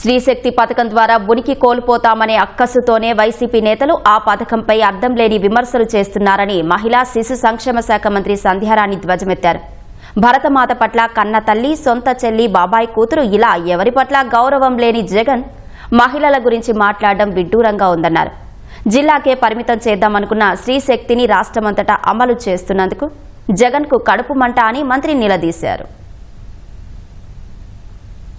శ్రీశక్తి పథకం ద్వారా ఉనికి కోల్పోతామనే అక్కసుతోనే వైసీపీ నేతలు ఆ పథకంపై అర్థం లేని విమర్శలు చేస్తున్నారని మహిళా శిశు సంక్షేమ శాఖ మంత్రి సంధ్యారాణి ధ్వజమెత్తారు. భరతమాత పట్ల కన్న తల్లి సొంత చెల్లి బాబాయ్ కూతురు ఇలా ఎవరి పట్ల గౌరవం లేని జగన్ మహిళల గురించి మాట్లాడడం విడ్డూరంగా ఉందన్నారు. జిల్లాకే పరిమితం చేద్దామనుకున్న శ్రీశక్తిని రాష్ట్రమంతటా అమలు చేస్తున్నందుకు జగన్కు కడుపు మంట అని మంత్రి నిలదీశారు.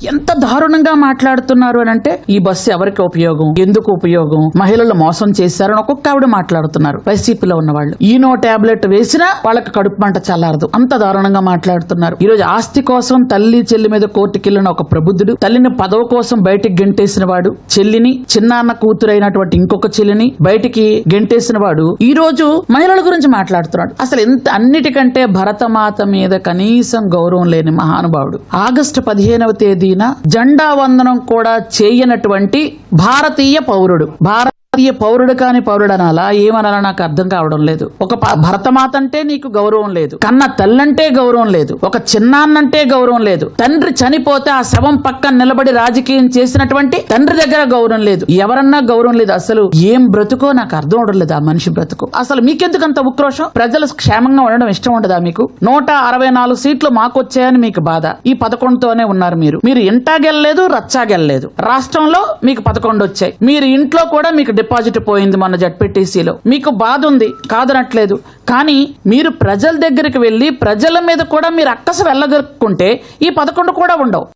ఎంత దారుణంగా మాట్లాడుతున్నారు అని అంటే ఈ బస్సు ఎవరికి ఉపయోగం? ఎందుకు ఉపయోగం? మహిళలు మోసం చేశారని ఒక్కొక్క ఆవిడ మాట్లాడుతున్నారు. వైసీపీలో ఉన్న వాళ్ళు ఈనో టాబ్లెట్ వేసినా వాళ్ళకి కడుపు మంట చల్లారదు. అంత దారుణంగా మాట్లాడుతున్నారు. ఈ రోజు ఆస్తి కోసం తల్లి చెల్లి మీద కోర్టుకెళ్ళిన ఒక ప్రబుద్ధుడు తల్లిని పదవ కోసం బయటికి గెంటేసిన వాడు చెల్లిని చిన్నాన్న కూతురైనటువంటి ఇంకొక చెల్లిని బయటికి గెంటేసిన వాడు ఈ రోజు మహిళల గురించి మాట్లాడుతున్నాడు. అసలు ఎంత అన్నిటికంటే భరతమాత మీద కనీసం గౌరవం లేని మహానుభావుడు. ఆగస్టు పదిహేనవ తేదీ తేదీన జెండా వందనం కూడా చేయనటువంటి భారతీయ పౌరుడు. భారత భారతీయ పౌరుడు కాని పౌరుడు అనాలా ఏమనాలా? నాకు అర్థం కావడం లేదు. ఒక భరతమాత అంటే నీకు గౌరవం లేదు. కన్న తల్లంటే గౌరవం లేదు. ఒక చిన్నాన్నంటే గౌరవం లేదు. తండ్రి చనిపోతే ఆ శవం పక్కన నిలబడి రాజకీయం చేసినటువంటి తండ్రి దగ్గర గౌరవం లేదు. ఎవరన్నా గౌరవం లేదు. అసలు ఏం బ్రతుకో నాకు అర్థం అవడం లేదు ఆ మనిషి బ్రతుకు. అసలు మీకెందుకు అంత ఉక్రోషం? ప్రజలు క్షేమంగా ఉండడం ఇష్టం ఉండదా మీకు? నూట అరవై నాలుగు సీట్లు మాకు వచ్చాయని మీకు బాధ. ఈ పదకొండుతోనే ఉన్నారు మీరు. మీరు ఇంటా గెలలేదు రచ్చా గెలలేదు రాష్ట్రంలో మీకు పదకొండు వచ్చాయి మీరు ఇంట్లో కూడా మీకు డిపాజిట్ పోయింది మన జడ్పీటీసీలో. మీకు బాధ ఉంది కాదనట్లేదు. కానీ మీరు ప్రజల దగ్గరికి వెళ్ళి ప్రజల మీద కూడా మీరు అక్కస వెళ్ళగొక్కుంటే ఈ పదకొండు కూడా ఉండవు.